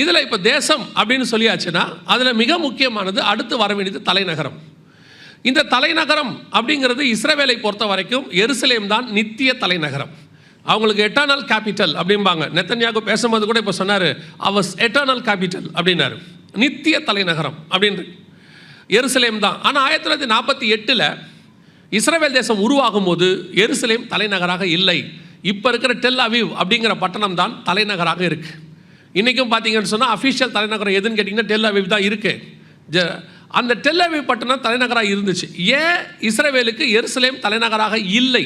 இதில் இப்போ தேசம் அப்படின்னு சொல்லியாச்சுன்னா அதில் மிக முக்கியமானது அடுத்து வர வேண்டியது தலைநகரம். இந்த தலைநகரம் அப்படிங்கிறது இஸ்ரேவேலை பொறுத்த வரைக்கும் எருசலேம் தான் நித்திய தலைநகரம். அவங்களுக்கு எட்டர்னல் கேபிட்டல் அப்படிம்பாங்க. நெத்தன்யாகு பேசும்போது கூட இப்போ சொன்னார் அவஸ் எட்டர்னல் கேபிட்டல் அப்படின்னாரு. நித்திய தலைநகரம் அப்படின்னு. எருசலேம் தான். ஆனால் ஆயிரத்தி தொள்ளாயிரத்தி நாற்பத்தி எட்டில் இஸ்ரேவேல் தேசம் உருவாகும் போது எருசலேம் தலைநகராக இல்லை. இப்போ இருக்கிற டெல் அவிவ் அப்படிங்கிற பட்டணம் தான் தலைநகராக இருக்குது இன்றைக்கும் பார்த்தீங்கன்னு சொன்னால் அஃபிஷியல் தலைநகரம் எதுன்னு கேட்டிங்கன்னா டெல் தான் இருக்குது ஜ அந்த டெல் பட்டணம் தலைநகராக இருந்துச்சு. ஏன் இஸ்ரேவேலுக்கு எருசலேம் தலைநகராக இல்லை?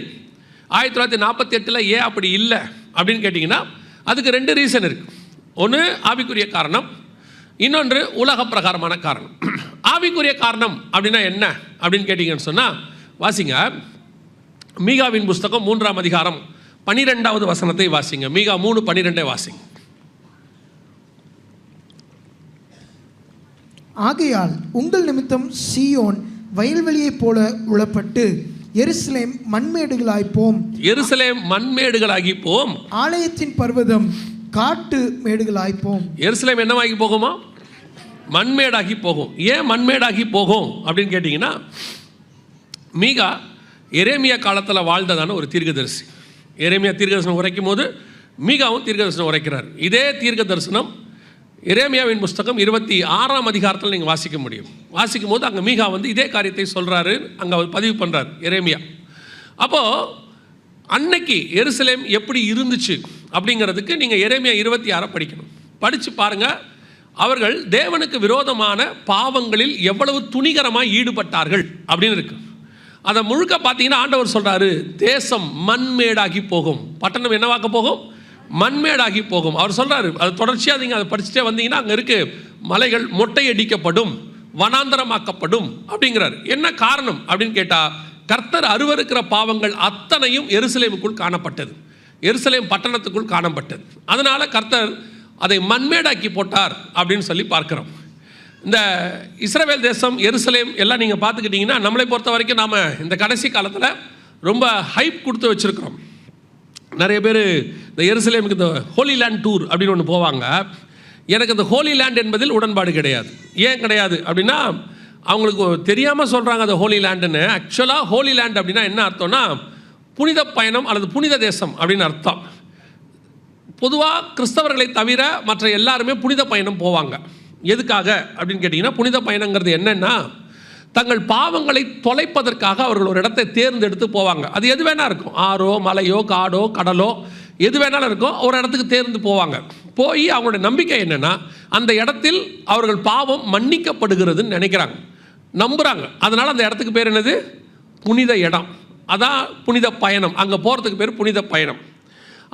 ஆயிரத்தி தொள்ளாயிரத்தி நாற்பத்தி எட்டில் ஏன் அப்படி இல்லை? அப்படின்னு கேட்டிங்கன்னா அதுக்கு ரெண்டு ரீசன் இருக்குது ஒன்று ஆவிக்குரிய காரணம். இன்னொன்று உலக பிரகாரமான காரணம். ஆவிக்குரிய காரணம் அப்படின்னா என்ன? அப்படின்னு கேட்டிங்கன்னு சொன்னால் வாசிங்க. மீகாவின் புஸ்தகம் மூன்றாம் அதிகாரம் பனிரெண்டாவது வசனத்தை வாசிங்க. மீகா மூணு பன்னிரெண்டை வாசிங்க. ஆகையால் உங்கள் நிமித்தம் சீயோன் வயல்வெளியைப் போல உளப்பட்டு எருசலேம் மண்மேடுகளாய்ப்போம் எருசலேம் மண்மேடுகளாகி போம். ஆலயத்தின் பர்வதம் காட்டு மேடுகளாய்ப்போம் எருசலேம் என்னவாகி போகுமா? மண்மேடாகி போகும். ஏன் மண்மேடாகி போகும் அப்படின்னு கேட்டிங்கன்னா மீகா எரேமியா காலத்தில் வாழ்ந்ததான ஒரு தீர்க்கதரிசி. எரேமியா தீர்க்கதரிசனம் உரைக்கும் போது மீகாவும் தீர்க்கதரிசனம் உரைக்கிறார். இதே தீர்க்க தரிசனம் இரேமியாவின் புஸ்தகம் இருபத்தி ஆறாம் அதிகாரத்தில் நீங்கள் வாசிக்க முடியும். வாசிக்கும் போது அங்கே மீகா வந்து இதே காரியத்தை சொல்கிறாரு அங்கே அவர் பதிவு பண்ணுறார் இரேமியா. அப்போது அன்னைக்கு எருசலேம் எப்படி இருந்துச்சு அப்படிங்கிறதுக்கு நீங்கள் எரேமியா இருபத்தி ஆறை படிக்கணும். படித்து பாருங்கள் அவர்கள் தேவனுக்கு விரோதமான பாவங்களில் எவ்வளவு துணிகரமாக ஈடுபட்டார்கள் அப்படின்னு இருக்கு. அதை முழுக்க பார்த்தீங்கன்னா ஆண்டவர் சொல்கிறாரு தேசம் மண்மேடாகி போகும். பட்டணம் என்னவாக்க போகும்? மண்மேடாகி போகும். அவர் சொல்கிறாரு அது தொடர்ச்சியாக நீங்கள் அதை படிச்சுட்டே வந்தீங்கன்னா அங்கே இருக்கு மலைகள் மொட்டையடிக்கப்படும் வனாந்தரமாக்கப்படும் அப்படிங்கிறார். என்ன காரணம் அப்படின்னு கேட்டால் கர்த்தர் அருவருக்கிற பாவங்கள் அத்தனையும் எருசலேமுக்குள் காணப்பட்டது. எருசலேம் பட்டணத்துக்குள் காணப்பட்டது. அதனால் கர்த்தர் அதை மண்மேடாக்கி போட்டார் அப்படின்னு சொல்லி பார்க்கிறோம். இந்த இஸ்ரேல் தேசம் எருசலேம் எல்லாம் நீங்கள் பார்த்துக்கிட்டிங்கன்னா நம்மளை பொறுத்த வரைக்கும் நாம் இந்த கடைசி காலத்தில் ரொம்ப ஹைப் கொடுத்து வச்சுருக்கிறோம். நிறைய பேர் இந்த எருசலேமுக்கு இந்த ஹோலி லேண்ட் டூர் அப்படின்னு ஒன்று போவாங்க. எனக்கு இந்த ஹோலி லேண்ட் என்பதில் உடன்பாடு கிடையாது. ஏன் கிடையாது அப்படின்னா அவங்களுக்கு தெரியாமல் சொல்கிறாங்க அந்த ஹோலி லேண்டுன்னு ஆக்சுவலாக ஹோலி லேண்ட் அப்படின்னா என்ன அர்த்தம்னா புனித பயணம் அல்லது புனித தேசம் அப்படின்னு அர்த்தம். பொதுவாக கிறிஸ்தவர்களை தவிர மற்ற எல்லாருமே புனித பயணம் போவாங்க. எதுக்காக அப்படின்னு கேட்டிங்கன்னா புனித பயணங்கிறது என்னென்னா தங்கள் பாவங்களை தொலைப்பதற்காக அவர்கள் ஒரு இடத்தை தேர்ந்தெடுத்து போவாங்க. அது எது வேணா இருக்கும். ஆறோ மலையோ காடோ கடலோ எது வேணாலும் இருக்கும். ஒரு இடத்துக்கு தேர்ந்து போவாங்க. போய் அவங்களுடைய நம்பிக்கை என்னென்னா அந்த இடத்தில் அவர்கள் பாவம் மன்னிக்கப்படுகிறதுன்னு நினைக்கிறாங்க. நம்புகிறாங்க அதனால் அந்த இடத்துக்கு பேர் என்னது? புனித இடம். அதான் புனித பயணம். அங்கே போகிறதுக்கு பேர் புனித பயணம்.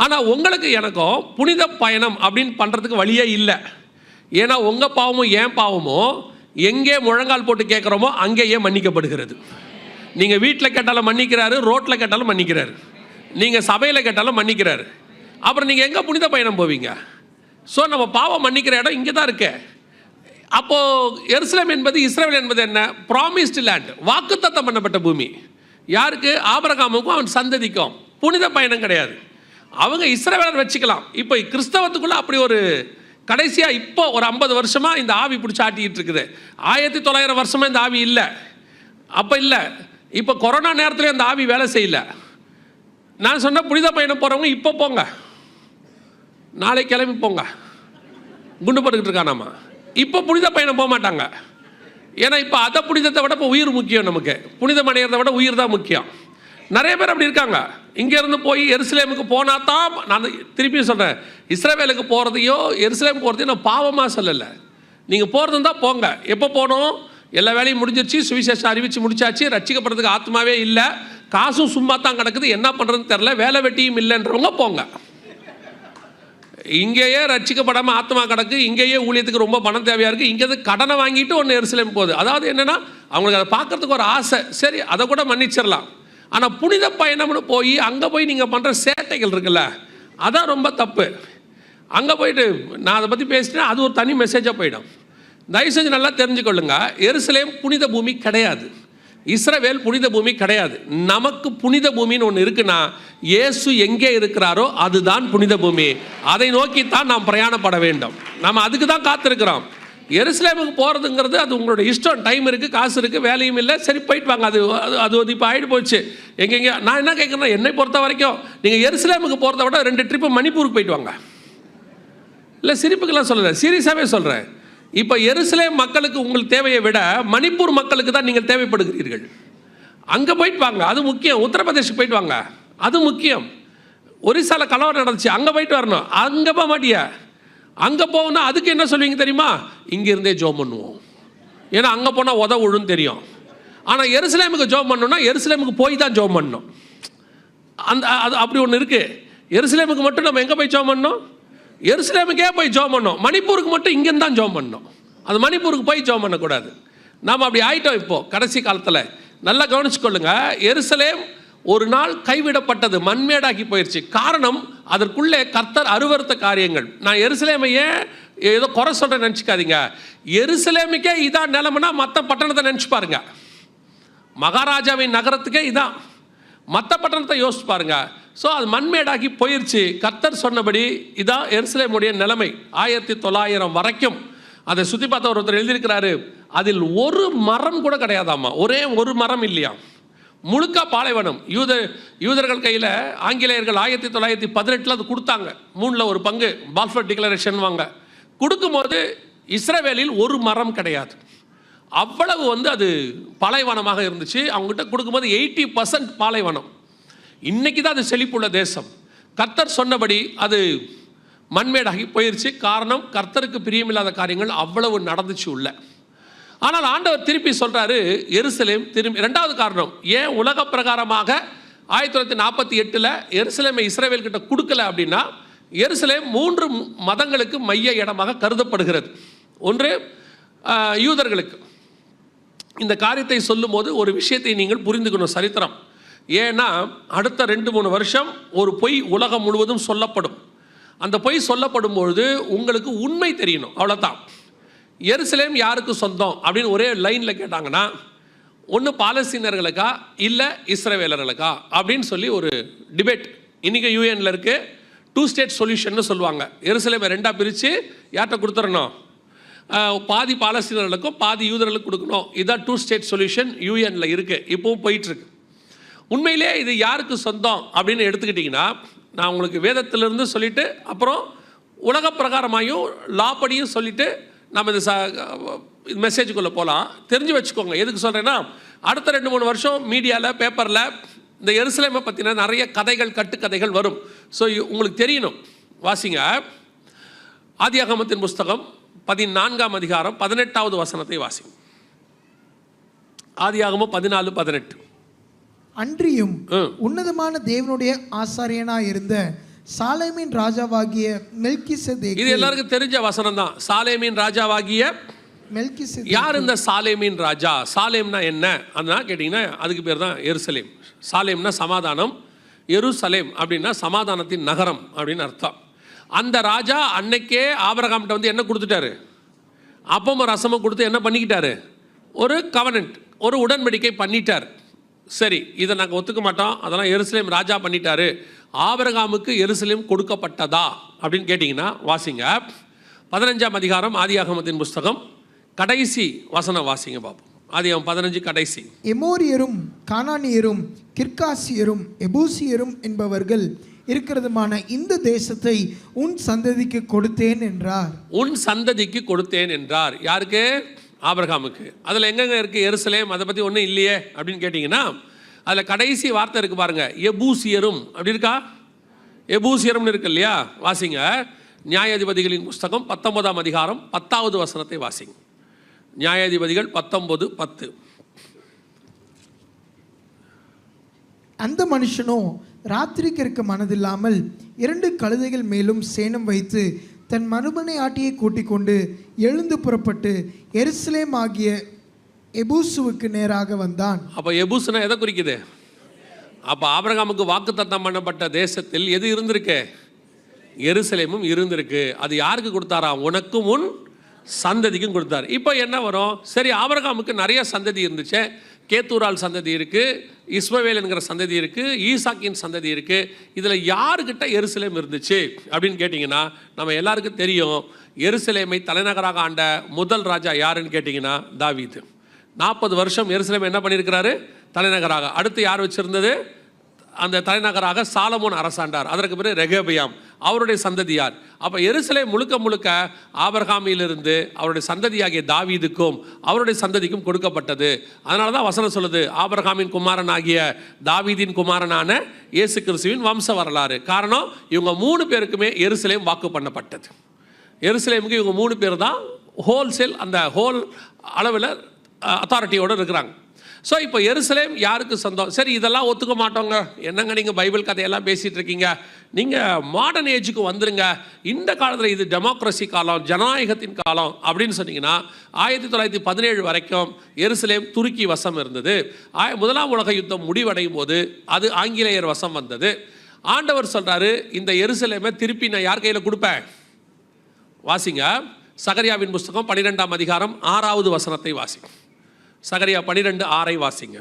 ஆனால் உங்களுக்கு எனக்கும் புனித பயணம் அப்படின்னு பண்ணுறதுக்கு வழியே இல்லை. ஏன்னா உங்கள் பாவமும் ஏன் பாவமோ எங்கே முழங்கால் போட்டு கேட்குறோமோ அங்கேயே மன்னிக்கப்படுகிறது. நீங்கள் வீட்டில் கேட்டாலும் மன்னிக்கிறாரு ரோட்டில் கேட்டாலும் மன்னிக்கிறாரு. நீங்கள் சபையில் கேட்டாலும் மன்னிக்கிறாரு. அப்புறம் நீங்கள் எங்கே புனித பயணம் போவீங்க? ஸோ நம்ம பாவம் மன்னிக்கிற இடம் இங்கே தான் இருக்கு. அப்போது எருசலம் என்பது இஸ்ரேல் என்பது என்ன? ப்ராமிஸ்டு லேண்ட் வாக்குத்தத்தம் பண்ணப்பட்ட பூமி. யாருக்கு? ஆபரகாமுக்கும் அவன் சந்ததிக்கும். புனித பயணம் கிடையாது. அவங்க இஸ்ரவேலர் வச்சுக்கலாம். இப்போ கிறிஸ்தவத்துக்குள்ளே அப்படி ஒரு கடைசியாக இப்போ ஒரு ஐம்பது வருஷமாக இந்த ஆவி பிடிச்சி ஆட்டிக்கிட்டு இருக்குது. ஆயிரத்தி தொள்ளாயிரம் வருஷமாக இந்த ஆவி இல்லை. அப்போ இல்லை. இப்போ கொரோனா நேரத்தில் இந்த ஆவி வேலை செய்யல. நான் சொன்ன புனித பயணம் போகிறவங்க இப்போ போங்க. நாளை கிளம்பி போங்க. குண்டு போட்டுக்கிட்டு இருக்கானாமா? இப்போ புனித பயணம் போக மாட்டாங்க. ஏன்னா இப்போ அதை புனிதத்தை விட இப்போ உயிர் முக்கியம் நமக்கு. புனிதம் அடையிறதை விட உயிர் தான் முக்கியம். நிறைய பேர் அப்படி இருக்காங்க. இங்கேருந்து போய் எருசலேமுக்கு போனால் தான் நான் திருப்பியும் சொல்கிறேன் இஸ்ரேவேலுக்கு போகிறதையோ எருசலேம் போகிறதையோ நான் பாவமாக சொல்லலை. நீங்கள் போகிறது இருந்தால் போங்க. எப்போ போகணும் எல்லா வேலையும் முடிஞ்சிருச்சு. சுவிசேஷம் அறிவித்து முடிச்சாச்சு. ரட்சிக்கப்படுறதுக்கு ஆத்மாவே இல்லை. காசும் சும்மா தான் கிடக்குது. என்ன பண்ணுறதுன்னு தெரில வேலை வெட்டியும் இல்லைன்றவங்க போங்க. இங்கேயே ரட்சிக்கப்படாமல் ஆத்மா கிடக்கு. இங்கேயே ஊழியத்துக்கு ரொம்ப பணம் தேவையாக இருக்குது இங்கேருந்து கடனை வாங்கிட்டு ஒன்று எருசலேம் போகுது. அதாவது என்னென்னா அவங்களுக்கு அதை பார்க்கறதுக்கு ஒரு ஆசை. சரி அதை கூட மன்னிச்சிடலாம். ஆனால் புனித பயணம்னு போய் அங்கே போய் நீங்கள் பண்ணுற சேட்டைகள் இருக்குல்ல அதான் ரொம்ப தப்பு. அங்கே போயிட்டு நான் அதை பற்றி பேசிட்டேன் அது ஒரு தனி மெசேஜாக போயிடும். தயவு செஞ்சு நல்லா தெரிஞ்சுக்கொள்ளுங்க எருசலேம் புனித பூமி கிடையாது. இஸ்ரவேல் புனித பூமி கிடையாது. நமக்கு புனித பூமின்னு ஒன்று இருக்குன்னா இயேசு எங்கே இருக்கிறாரோ அதுதான் புனித பூமி. அதை நோக்கித்தான் நாம் பிரயாணப்பட வேண்டும். நாம் அதுக்கு தான் காத்திருக்கிறோம். எருசலேமுக்கு போகிறதுங்கிறது அது உங்களோட இஷ்டம். டைம் இருக்குது காசு இருக்குது வேலையும் இல்லை. சரி போயிட்டு வாங்க. அது அது அது வந்து இப்போ ஆகிட்டு போச்சு. எங்கெங்க நான் என்ன கேட்குறேன்னா என்னை பொறுத்த வரைக்கும் நீங்கள் எருசலேமுக்கு போகிறத விட ரெண்டு ட்ரிப்பு மணிப்பூருக்கு போயிட்டு வாங்க. இல்லை சிரிப்புக்கெல்லாம் சொல்லலை. சீரியஸாகவே சொல்கிறேன் இப்போ எருசலேம் மக்களுக்கு உங்களுக்கு தேவையை விட மணிப்பூர் மக்களுக்கு தான் நீங்கள் தேவைப்படுகிறீர்கள். அங்கே போயிட்டு வாங்க. அது முக்கியம். உத்தரப்பிரதேஷுக்கு போயிட்டு வாங்க. அது முக்கியம். ஒரிசால கலவரம் நடந்துச்சு. அங்கே போயிட்டு வரணும். அங்கே போக மாட்டியா? அங்கே போகணும்னா அதுக்கு என்ன சொல்லுவீங்க தெரியுமா? இங்கேருந்தே ஜோம் பண்ணுவோம். ஏன்னா அங்கே போனால் உதவுழுன்னு தெரியும். ஆனால் எருசலேமுக்கு ஜோம் பண்ணணும்னா எருசலேமுக்கு போய் தான் ஜோம் பண்ணணும். அந்த அது அப்படி ஒன்று இருக்குது எருசலேமுக்கு மட்டும் நம்ம எங்கே போய் ஜோம் பண்ணோம் எருசலேமுக்கே போய் ஜோம் பண்ணோம் மணிப்பூருக்கு மட்டும் இங்கேருந்து தான் ஜோம் பண்ணோம் அது மணிப்பூருக்கு போய் ஜோம் பண்ணக்கூடாது. நாம் அப்படி ஆயிட்டோம் இப்போது கடைசி காலத்தில். நல்லா கவனிச்சுக்கொள்ளுங்க. எருசலேம் ஒரு நாள் கைவிடப்பட்டது மண்மேடாக்கி போயிடுச்சு காரணம் அதற்குள்ளே கர்த்தர் அருவருத்த காரியங்கள். நான் எருசலேமை ஏன் ஏதோ குறை சொல்கிறேன் நினச்சிக்காதீங்க. எருசலேமுக்கே இதான் நிலைமைனா மற்ற பட்டணத்தை நினச்சி பாருங்க. மகாராஜாவின் நகரத்துக்கே இதான். மற்ற பட்டணத்தை யோசிச்சு பாருங்க. ஸோ அது மண்மேடாக்கி போயிருச்சு. கர்த்தர் சொன்னபடி இதான் எருசலேமுடைய நிலைமை. ஆயிரத்தி தொள்ளாயிரம் வரைக்கும். அதை சுற்றி பார்த்த ஒருத்தர் எழுதியிருக்கிறாரு அதில் ஒரு மரம் கூட கிடையாதாம்மா? ஒரே ஒரு மரம் இல்லையா முழுக்க பாலைவனம். யூத யூதர்கள் கையில் ஆங்கிலேயர்கள் ஆயிரத்தி தொள்ளாயிரத்தி பதினெட்டில் அது கொடுத்தாங்க. மூணில் ஒரு பங்கு பால்ஃபர் டிக்ளரேஷன் வாங்க. கொடுக்கும்போது இஸ்ரேவேலில் ஒரு மரம் கிடையாது. அவ்வளவு வந்து அது பாலைவனமாக இருந்துச்சு. அவங்ககிட்ட கொடுக்கும்போது எயிட்டி பர்சன்ட் பாலைவனம். இன்னைக்கு தான் அது செழிப்புள்ள தேசம். கர்த்தர் சொன்னபடி அது மண்மேடாகி போயிருச்சு. காரணம் கர்த்தருக்கு பிரியமில்லாத காரியங்கள் அவ்வளவு நடந்துச்சு உள்ள. ஆனால் ஆண்டவர் திருப்பி சொல்கிறாரு எருசலேம் திரும்பி ரெண்டாவது காரணம் ஏன் உலக பிரகாரமாக ஆயிரத்தி தொள்ளாயிரத்தி நாற்பத்தி எட்டில் எருசலேமை இஸ்ரேவேல் கிட்ட கொடுக்கல அப்படின்னா எருசலேம் மூன்று மதங்களுக்கு மைய இடமாக கருதப்படுகிறது. ஒன்று யூதர்களுக்கு. இந்த காரியத்தை சொல்லும்போது ஒரு விஷயத்தை நீங்கள் புரிந்துக்கணும் சரித்திரம். ஏன்னா அடுத்த ரெண்டு மூணு வருஷம் ஒரு பொய் உலகம் முழுவதும் சொல்லப்படும். அந்த பொய் சொல்லப்படும் பொழுது உங்களுக்கு உண்மை தெரியணும் அவ்வளோதான் எருசலேம் யாருக்கு சொந்தம் அப்படின்னு ஒரே லைனில் கேட்டாங்கன்னா ஒன்று பாலஸ்தீனர்களுக்கா இல்லை இஸ்ரவேலர்களுக்கா? அப்படின்னு சொல்லி ஒரு டிபேட் இன்றைக்கி யூஎனில் இருக்குது டூ ஸ்டேட் சொல்யூஷன்னு சொல்லுவாங்க. எருசலேமை ரெண்டாக பிரித்து யார்கிட்ட கொடுத்துடணும்? பாதி பாலஸ்தீனர்களுக்கும் பாதி யூதர்களுக்கும் கொடுக்கணும். இதான் டூ ஸ்டேட் சொல்யூஷன் யூஎனில் இருக்குது இப்போவும் போயிட்டுருக்கு. உண்மையிலே இது யாருக்கு சொந்தம் அப்படின்னு எடுத்துக்கிட்டிங்கன்னா நான் உங்களுக்கு வேதத்திலிருந்து சொல்லிவிட்டு அப்புறம் உலக பிரகாரமாயும் லாப்படியும் சொல்லிவிட்டு நம்ம இந்த ச மெசேஜுக்குள்ளே போகலாம் தெரிஞ்சு வச்சுக்கோங்க. எதுக்கு சொல்கிறேன்னா அடுத்த ரெண்டு மூணு வருஷம் மீடியாவில் பேப்பரில் இந்த எருசலேமை பற்றின நிறைய கதைகள் கட்டுக்கதைகள் வரும். ஸோ உங்களுக்கு தெரியணும். வாசிங்க. ஆதியாகமத்தின் புஸ்தகம் பதினான்காம் அதிகாரம் பதினெட்டாவது வசனத்தை வாசிங்க. ஆதியாகமம் பதினாலு பதினெட்டு. அன்றியும். உன்னதமான தேவனுடைய ஆசாரியனாய் இருந்த சாலேமின் ராஜாவாகிய மெல்கிசேதேக்கு இது எல்லாருக்கும் தெரிஞ்ச வசனம் தான் சாலேமின் ராஜாவாகிய மெல்கிசேதேக்கு யார் இந்த சாலேமின் ராஜா? சாலேம்னா என்ன? அதனால் கேட்டிங்கன்னா அதுக்கு பேர் தான் எருசலேம். சாலேம்னா சமாதானம் எருசலேம் அப்படின்னா சமாதானத்தின் நகரம் அப்படின்னு அர்த்தம். அந்த ராஜா அன்னைக்கே ஆபரகாம்கிட்ட வந்து என்ன கொடுத்துட்டாரு? அப்பமும் ரசமும் கொடுத்து என்ன பண்ணிக்கிட்டாரு? ஒரு கவனன்ட் ஒரு உடன்படிக்கை பண்ணிட்டார். சரி இதை நாங்கள் ஒத்துக்க மாட்டோம். அதெல்லாம் எருசலேம் ராஜா பண்ணிட்டாரு. ஆபரகாமுக்கு எருசலேம் கொடுக்கப்பட்டதா? அப்படின்னு கேட்டிங்கன்னா வாசிங்க. பதினஞ்சாம் அதிகாரம் ஆதியாகமத்தின் புஸ்தகம். கடைசி வசனம் வாசிங்க பார்ப்போம் ஆதியாகம் பதினஞ்சு கடைசி. எமோரியரும் கானானியரும் கிர்காசியரும் எபூசியரும் என்பவர்கள் இருக்கிறதுமான இந்த தேசத்தை உன் சந்ததிக்கு கொடுத்தேன் என்றார். உன் சந்ததிக்கு கொடுத்தேன் என்றார். யாருக்கு? ஆபிரகாமுக்கு. அதில் எங்கெங்க இருக்குது எருசலேம் அதை பற்றி ஒன்றும் இல்லையே அப்படின்னு கேட்டிங்கன்னா அதில் கடைசி வார்த்தை இருக்குது பாருங்க. எபூசியரும். அப்படி இருக்கா? எபூசியரும்னு இருக்கு இல்லையா? வாசிங்க. நியாயாதிபதிகளின் புஸ்தகம் பத்தொன்பதாம் அதிகாரம் பத்தாவது வசனத்தை வாசிங்க. நியாயாதிபதிகள் பத்தொன்பது பத்து. அந்த மனுஷனோ ராத்திரிக்கு இருக்க மனதில்லாமல் இரண்டு கழுதைகள் மேலும் சேனம் வைத்து தன் மறுமனை ஆட்டியை கூட்டிக் கொண்டு எழுந்து புறப்பட்டு எருசலேம் ஆகிய எபூசுவுக்கு நேராக வந்தான். அப்போ எபூசுனா எதை குறிக்குது? அப்போ ஆபிரகாமுக்கு வாக்குத்தத்தம் பண்ணப்பட்ட தேசத்தில் எது இருந்திருக்கு? எருசலேமும் இருந்திருக்கு. அது யாருக்கு கொடுத்தாரா? உனக்கும் உன் சந்ததிக்கும் கொடுத்தார். இப்போ என்ன வரும்? சரி ஆபரகாமுக்கு நிறைய சந்ததி இருந்துச்சு. கேத்தூரால் சந்ததி இருக்குது இஸ்மவேல் என்கிற சந்ததி இருக்குது ஈசாக்கின் சந்ததி இருக்குது இதில் யாருக்கிட்ட எருசலேம் இருந்துச்சு? அப்படின்னு கேட்டிங்கன்னா நம்ம எல்லாருக்கும் தெரியும் எருசலேமை தலைநகராக ஆண்ட முதல் ராஜா யாருன்னு கேட்டிங்கன்னா தாவீது. நாற்பது வருஷம் எருசலேம் என்ன பண்ணியிருக்கிறாரு? தலைநகராக. அடுத்து யார் வச்சிருந்தது? அந்த தலைநகராக சாலமோன் அரசாண்டார். அதற்கு பிறகு ரெகபியாம். அவருடைய சந்ததியார் அப்போ எருசலேம் முழுக்க முழுக்க ஆபர்காமியிலிருந்து அவருடைய சந்ததியாகிய தாவீதுக்கும் அவருடைய சந்ததிக்கும் கொடுக்கப்பட்டது. அதனால தான் வசனம் சொல்லுது ஆபர்காமின் குமாரன் ஆகிய தாவீதின் குமாரனான இயேசு கிறிஸ்துவின் வம்ச வரலாறு. காரணம் இவங்க மூணு பேருக்குமே எருசலேம் வாக்கு பண்ணப்பட்டது. எருசலேமுக்கு இவங்க மூணு பேர் தான் ஹோல்சேல் அந்த ஹோல் அளவில் அத்தாரிட்டியோடு இருக்கிறாங்க. ஸோ இப்போ எருசலேம் யாருக்கு சொந்தம்? சரி இதெல்லாம் ஒத்துக்க மாட்டோங்க. என்னங்க நீங்கள் பைபிள் கதையெல்லாம் பேசிகிட்டு இருக்கீங்க? நீங்கள் மாடர்ன் ஏஜுக்கு வந்துருங்க. இந்த காலத்தில் இது டெமோக்ரஸி காலம் ஜனநாயகத்தின் காலம் அப்படின்னு சொன்னீங்கன்னா ஆயிரத்தி தொள்ளாயிரத்தி பதினேழு வரைக்கும் எருசலேம் துருக்கி வசம் இருந்தது. ஆய முதலாம் உலக யுத்தம் முடிவடையும் போது அது ஆங்கிலேயர் வசம் வந்தது. ஆண்டவர் சொல்கிறாரு இந்த எருசலேமை திருப்பி நான் யார் கையில் கொடுப்பேன்? வாசிங்க. சகரியாவின் புஸ்தகம் பன்னிரெண்டாம் அதிகாரம் ஆறாவது வசனத்தை வாசிங்க சகரியா பனிரெண்டு ஆறை வாசிங்க.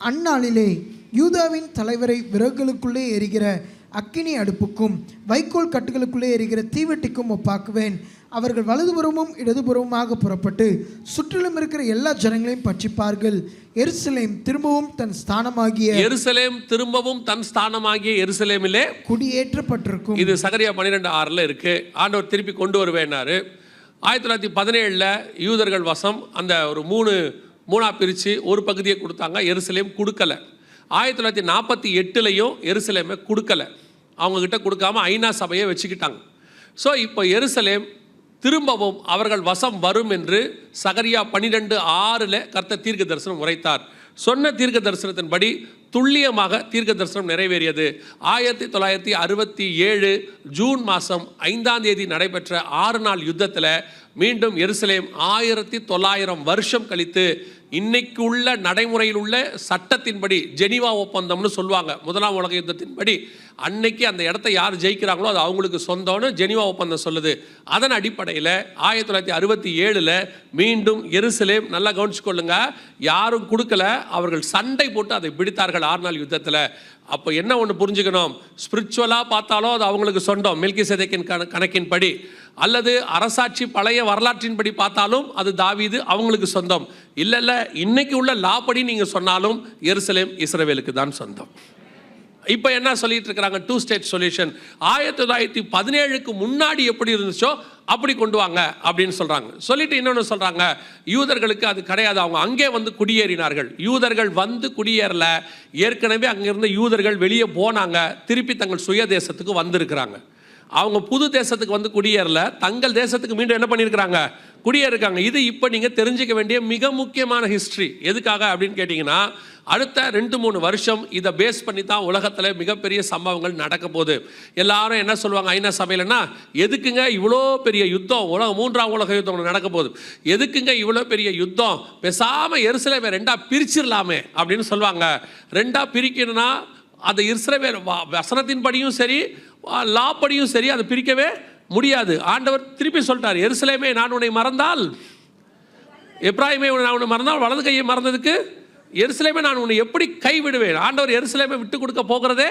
அந்நாளிலே யூதாவின் தலைவரை விறகுகளுக்குள்ளே எரிகிற அக்கினி அடுப்புக்கும் வைக்கோல் கட்டுகளுக்குள்ளே எரிகிற தீவெட்டிக்கும் ஒப்பாக்குவேன். அவர்கள் வலதுபுறமும் இடதுபுறமுமாக புறப்பட்டு சுற்றிலும் இருக்கிற எல்லா ஜனங்களையும் பட்சிப்பார்கள். எருசலேம் திரும்பவும் தன் ஸ்தானமாகிய எருசலேம் திரும்பவும் தன் ஸ்தானமாகிய எருசலேமிலே குடியேற்றப்பட்டிருக்கும். இது சகரியா பன்னிரெண்டு ஆறில் இருக்கு. ஆண்டவர் திருப்பி கொண்டு வருவேன்னாரு ஆயிரத்தி தொள்ளாயிரத்தி பதினேழில் யூதர்கள் வசம் அந்த ஒரு மூணு மூணா பிரித்து ஒரு பகுதியை கொடுத்தாங்க. எருசலேம் கொடுக்கல. ஆயிரத்தி தொள்ளாயிரத்தி நாற்பத்தி எட்டுலையும் எருசலேமை கொடுக்கல. அவங்கக்கிட்ட கொடுக்காம ஐநா சபையை வச்சுக்கிட்டாங்க. ஸோ இப்போ எருசலேம் திரும்பவும் அவர்கள் வசம் வரும் என்று சகரியா பன்னிரெண்டு ஆறில் கர்த்த தீர்க்க தரிசனம் உரைத்தார். சொன்ன தீர்க்க தரிசனத்தின்படி துல்லியமாக தீர்க்க தரிசனம் நிறைவேறியது. ஆயிரத்தி தொள்ளாயிரத்தி அறுபத்தி ஏழு ஜூன் மாதம் ஐந்தாம் தேதி நடைபெற்ற ஆறு நாள் யுத்தத்தில் மீண்டும் எருசலேம் ஆயிரத்தி தொள்ளாயிரம் வருஷம் கழித்து இன்னைக்கு உள்ள நடைமுறையில் உள்ள சட்டத்தின்படி ஜெனிவா ஒப்பந்தம்னு சொல்லுவாங்க. முதலாம் உலக யுத்தத்தின்படி அன்னைக்கு அந்த இடத்த யார் ஜெயிக்கிறாங்களோ அது அவங்களுக்கு சொந்தம்னு ஜெனிவா ஒப்பந்தம் சொல்லுது. அதன் அடிப்படையில் ஆயிரத்தி தொள்ளாயிரத்தி அறுபத்தி ஏழில் மீண்டும் எருசலேம் நல்லா கவனிச்சுக்கொள்ளுங்க. யாரும் கொடுக்கல அவர்கள் சண்டை போட்டு அதை பிடித்தார்கள் ஆறு நாள் யுத்தத்தில். அப்போ என்ன ஒன்று புரிஞ்சுக்கணும்? ஸ்பிரிச்சுவலாக பார்த்தாலும் அது அவங்களுக்கு சொந்தம். மில்கி சதைக்கின் கண கணக்கின்படி. அல்லது அரசாட்சி பழைய வரலாற்றின்படி பார்த்தாலும் அது தாவீது அவங்களுக்கு சொந்தம். இல்லை இல்லை இன்னைக்கு உள்ள லா நீங்கள் சொன்னாலும் எருசலேம் இஸ்ரவேலுக்கு தான் சொந்தம். இப்போ என்ன சொல்லிட்டு இருக்கிறாங்க? டூ ஸ்டேட் சொல்யூஷன் ஆயிரத்தி தொள்ளாயிரத்தி பதினேழுக்கு முன்னாடி எப்படி இருந்துச்சோ அப்படி கொண்டு வாங்க அப்படின்னு சொல்கிறாங்க சொல்லிட்டு இன்னொன்று சொல்கிறாங்க யூதர்களுக்கு அது கிடையாது. அவங்க அங்கே வந்து குடியேறினார்கள். யூதர்கள் வந்து குடியேறல. ஏற்கனவே அங்கேருந்து யூதர்கள் வெளியே போனாங்க. திருப்பி தங்கள் சுய தேசத்துக்கு வந்திருக்கிறாங்க. அவங்க புது தேசத்துக்கு வந்து குடியேறல. தங்கள் தேசத்துக்கு மீண்டும் என்ன பண்ணியிருக்கிறாங்க? குடியேறிருக்காங்க. இது இப்போ நீங்கள் தெரிஞ்சுக்க வேண்டிய மிக முக்கியமான ஹிஸ்ட்ரி எதுக்காக அப்படின்னு கேட்டிங்கன்னா அடுத்த ரெண்டு மூணு வருஷம் இதை பேஸ் பண்ணி தான் உலகத்தில் மிகப்பெரிய சம்பவங்கள் நடக்க போகுது. எல்லாரும் என்ன சொல்லுவாங்க? ஐநா சபையிலன்னா எதுக்குங்க இவ்வளோ பெரிய யுத்தம்? உலகம் மூன்றாம் உலக யுத்தம் ஒன்று நடக்க போகுது. எதுக்குங்க இவ்வளோ பெரிய யுத்தம்? பேசாமல் எருசலேமை ரெண்டாக பிரிச்சிடலாமே அப்படின்னு சொல்லுவாங்க. ரெண்டாக பிரிக்கணும்னா அந்த இஸ்ரவேல் வசனத்தின்படியும் சரி லா படியும் சரி அதை பிரிக்கவே முடியாது. ஆண்டவர் திருப்பி சொல்லிட்டார் எருசலேமே நான் உன்னை மறந்தால் எப்ராஹிமே நான் உன்னை மறந்தால் வலது கையை மறந்ததுக்கு எருசலேமே நான் உன்னை எப்படி கைவிடுவேன்? ஆண்டவர் எருசலேமே விட்டு கொடுக்க போகிறதே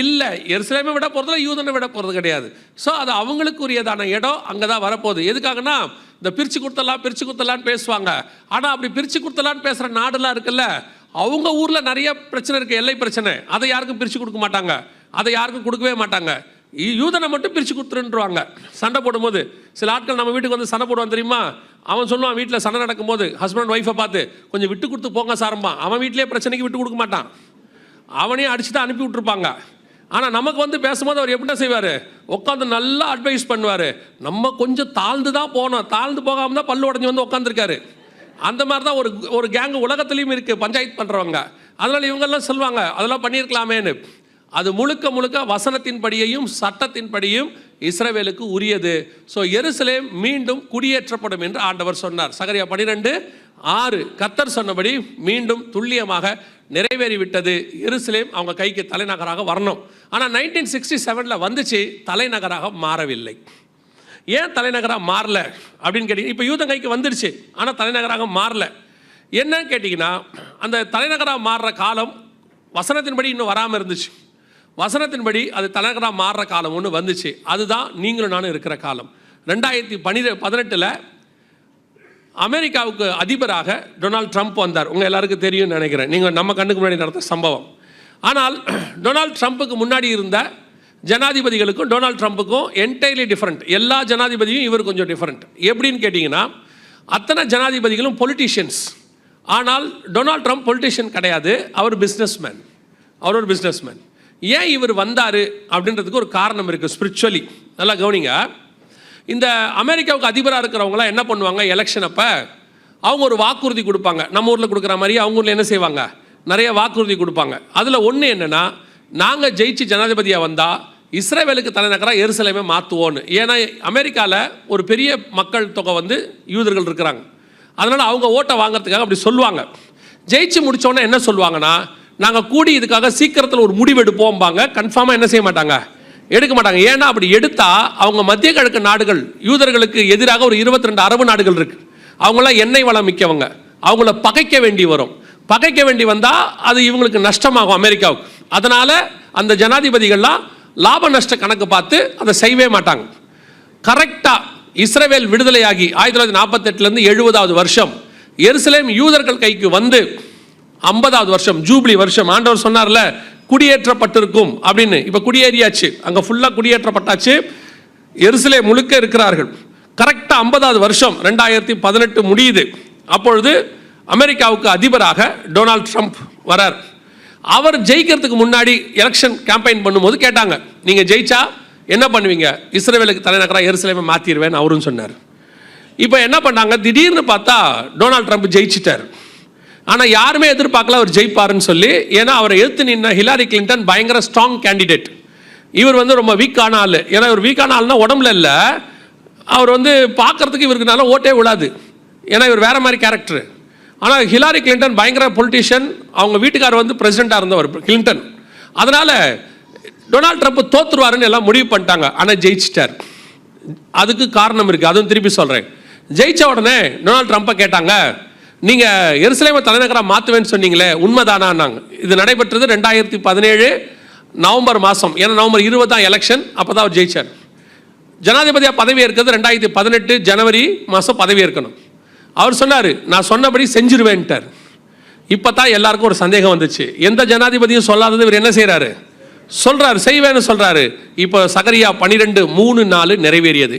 இல்லை எருசலேமை விட போகிறதுல யூதனை விட போகிறது கிடையாது. ஸோ அது அவங்களுக்குரியதான இடம் அங்கே தான் வரப்போகுது. எதுக்காகனா இந்த பிரித்து கொடுத்தலாம் பிரித்து கொடுத்தலான்னு பேசுவாங்க. ஆனால் அப்படி பிரித்து கொடுத்தலான்னு பேசுகிற நாடெல்லாம் இருக்குல்ல அவங்க ஊரில் நிறைய பிரச்சனை இருக்குது எல்லை பிரச்சனை. அதை யாருக்கும் பிரித்து கொடுக்க மாட்டாங்க. அதை யாருக்கும் கொடுக்கவே மாட்டாங்க. யூதனை மட்டும் பிரித்து கொடுத்துருன்றுவாங்க. சண்டை போடும்போது சில ஆட்கள் நம்ம வீட்டுக்கு வந்து சண்டை போடுவான் தெரியுமா? அவன் சொல்லுவான் வீட்டில் சண்டை நடக்கும்போது ஹஸ்பண்ட் ஒய்ஃபை பார்த்து கொஞ்சம் விட்டு கொடுத்து போங்க சாரம்மா. அவன் வீட்டிலே பிரச்சனைக்கு விட்டு கொடுக்க மாட்டான். அவனையும் அடிச்சு தான் அனுப்பி விட்டுருப்பாங்க. ஆனால் நமக்கு வந்து பேசும்போது அவர் எப்படி செய்வார்? உட்காந்து நல்லா அட்வைஸ் பண்ணுவார். நம்ம கொஞ்சம் தாழ்ந்து தான் போனோம் தாழ்ந்து போகாமல் தான் பல்லு உடஞ்சி வந்து உட்காந்துருக்காரு அந்த மாதிரி தான் ஒரு ஒரு கேங்கு உலகத்துலேயும் இருக்குது பஞ்சாயத்து பண்ணுறவங்க அதனால் இவங்கெல்லாம் சொல்லுவாங்க அதெல்லாம் பண்ணியிருக்கலாமேன்னு. அது முழுக்க முழுக்க வசனத்தின்படியையும் சட்டத்தின்படியும் இஸ்ரவேலுக்கு உரியது. ஸோ எருசலேம் மீண்டும் குடியேற்றப்படும் என்று ஆண்டவர் சொன்னார். சகரியா பனிரெண்டு ஆறு கத்தர் சொன்னபடி மீண்டும் துல்லியமாக நிறைவேறிவிட்டது. எருசலேம் அவங்க கைக்கு தலைநகராக வரணும். ஆனால் நைன்டீன் சிக்ஸ்டி செவனில் வந்துச்சு தலைநகராக மாறவில்லை. ஏன் தலைநகராக மாறல? அப்படின்னு கேட்டிங்கன்னா இப்போ யூதன் கைக்கு வந்துடுச்சு ஆனால் தலைநகராக மாறல. என்னன்னு கேட்டிங்கன்னா அந்த தலைநகராக மாறுற காலம் வசனத்தின்படி இன்னும் வராமல் இருந்துச்சு. வசனத்தின்படி அது தலைநகராக மாறுற காலம் ஒன்று வந்துச்சு. அதுதான் நீங்களும் நானும் இருக்கிற காலம். ரெண்டாயிரத்தி பன்னிரெண்டு பதினெட்டில் அமெரிக்காவுக்கு அதிபராக டொனால்ட் ட்ரம்ப் வந்தார். உங்கள் எல்லாருக்கும் தெரியும்னு நினைக்கிறேன். நீங்கள் நம்ம கண்ணுக்கு முன்னாடி நடந்த சம்பவம். ஆனால் டொனால்ட் ட்ரம்ப்புக்கு முன்னாடி இருந்த ஜனாதிபதிகளுக்கும் டொனால்ட் ட்ரம்ப்புக்கும் என்டையர்லி டிஃப்ரெண்ட் எல்லா ஜனாதிபதியும் இவர் கொஞ்சம் டிஃப்ரெண்ட் எப்படின்னு கேட்டிங்கன்னா அத்தனை ஜனாதிபதிகளும் பொலிட்டீஷியன்ஸ் ஆனால் டொனால்ட் ட்ரம்ப் பொலிட்டீஷியன் கிடையாது. அவர் பிஸ்னஸ்மேன் அவர் ஒரு பிஸ்னஸ்மேன் ஏன் இவர் வந்தார் அப்படின்றதுக்கு ஒரு காரணம் இருக்குது ஸ்பிரிச்சுவலி நல்லா கவனிங்க. இந்த அமெரிக்காவுக்கு அதிபராக இருக்கிறவங்களாம் என்ன பண்ணுவாங்க? எலெக்ஷன் அப்போ அவங்க ஒரு வாக்குறுதி கொடுப்பாங்க. நம்ம ஊரில் கொடுக்குற மாதிரி அவங்க ஊரில் என்ன செய்வாங்க? நிறைய வாக்குறுதி கொடுப்பாங்க. அதில் ஒன்று என்னென்னா நாங்கள் ஜெயிச்சு ஜனாதிபதியாக வந்தால் இஸ்ரேவேலுக்கு தலைநகராக எருசலேமே மாற்றுவோன்னு ஏன்னா அமெரிக்காவில் ஒரு பெரிய மக்கள் தொகை வந்து யூதர்கள் இருக்கிறாங்க. அதனால் அவங்க ஓட்டை வாங்குறதுக்காக அப்படி சொல்லுவாங்க. ஜெயிச்சு முடித்தோன்னே என்ன சொல்லுவாங்கன்னா நாங்கள் கூடி இதுக்காக சீக்கிரத்தில் ஒரு முடிவு எடுப்போம்பாங்க கன்ஃபார்மாக என்ன செய்ய மாட்டாங்க? எடுக்க மாட்டாங்க. ஏன்னா அப்படி எடுத்தா அவங்க மத்திய கிழக்கு நாடுகள் யூதர்களுக்கு எதிராக ஒரு 22 அரபு நாடுகள் இருக்கு. அவங்களாம் எண்ணெய் வளம் மிக்கவங்க. அவங்கள பகைக்க வேண்டி வரும். பகைக்க வேண்டி வந்தால் அது இவங்களுக்கு நஷ்டமாகும் அமெரிக்காவுக்கு. அதனால் அந்த ஜனாதிபதிகள்லாம் லாப நஷ்ட கணக்கு பார்த்து அதை செய்யவே மாட்டாங்க. கரெக்டாக இஸ்ரேவேல் விடுதலையாகி ஆயிரத்தி தொள்ளாயிரத்தி நாற்பத்தெட்டுலேருந்து எழுபதாவது வருஷம் எருசலேம் யூதர்கள் கைக்கு வந்து ஐம்பதாவது வருஷம் ஜூப்ளி வருஷம். ஆண்டவர் சொன்னார்ல குடியேற்றப்பட்டிருக்கும் அப்படின்னு. இப்போ குடியேறியாச்சு. அங்கே ஃபுல்லாக குடியேற்றப்பட்டாச்சு. எருசலே முழுக்க இருக்கிறார்கள். கரெக்டாக ஐம்பதாவது வருஷம் ரெண்டாயிரத்தி பதினெட்டு முடியுது. அப்பொழுது அமெரிக்காவுக்கு அதிபராக டொனால்ட் ட்ரம்ப் வரார். அவர் ஜெயிக்கிறதுக்கு முன்னாடி எலெக்ஷன் கேம்பெயின் பண்ணும்போது கேட்டாங்க. நீங்கள் ஜெயிச்சா என்ன பண்ணுவீங்க? இஸ்ரேவேலுக்கு தலைநகராக எருசலேமை மாற்றிடுவேன் அவரும் சொன்னார். இப்போ என்ன பண்ணாங்க? திடீர்னு பார்த்தா டொனால்ட் ட்ரம்ப் ஜெயிச்சிட்டார். ஆனால் யாருமே எதிர்பார்க்கல அவர் ஜெயிப்பாருன்னு சொல்லி. ஏன்னா அவரை எதிர்த்து நின்ன ஹிலாரி கிளின்டன் பயங்கர ஸ்ட்ராங் கேண்டிடேட் இவர் வந்து ரொம்ப வீக்கான ஆள். ஏன்னா இவர் வீக்கான ஆள்னா உடம்புல இல்லை. அவர் வந்து பார்க்கறதுக்கு நல்லா ஓட்டே விழாது. ஏன்னா இவர் வேற மாதிரி கேரக்டர் ஆனால் ஹிலாரி கிளின்டன் பயங்கர பொலிட்டிஷியன் அவங்க வீட்டுக்கார் வந்து பிரசிடெண்ட்டாக இருந்தவர் கிளின்டன் அதனால் டொனால்ட் ட்ரம்ப் தோத்துருவாருன்னு எல்லாம் முடிவு பண்ணிட்டாங்க. ஆனால் ஜெயிச்சிட்டார். அதுக்கு காரணம் இருக்குது அதுவும் திருப்பி சொல்கிறேன் ஜெயித்த உடனே டொனால்ட் ட்ரம்ப்பை கேட்டாங்க. நீங்கள் எருசலேமை தலைநகராக மாற்றுவேன்னு சொன்னீங்களே உண்மைதானான்னாங்க. இது நடைபெற்றது ரெண்டாயிரத்தி பதினேழு நவம்பர் மாதம் ஏன்னா நவம்பர் இருபது தான் எலெக்ஷன் அப்போ தான் அவர் ஜெயிச்சார். ஜனாதிபதியாக பதவி ஏற்கிறது ரெண்டாயிரத்தி பதினெட்டு ஜனவரி மாதம் பதவி ஏற்கணும். அவர் சொன்னார் நான் சொன்னபடி செஞ்சிருவேன்ட்டார். இப்போ தான் எல்லாருக்கும் ஒரு சந்தேகம் வந்துச்சு. எந்த ஜனாதிபதியும் சொல்லாதது இவர் என்ன செய்கிறாரு சொல்கிறாரு செய்வேன்னு சொல்கிறாரு இப்போ சகரியா பனிரெண்டு மூணு நாலு நிறைவேறியது.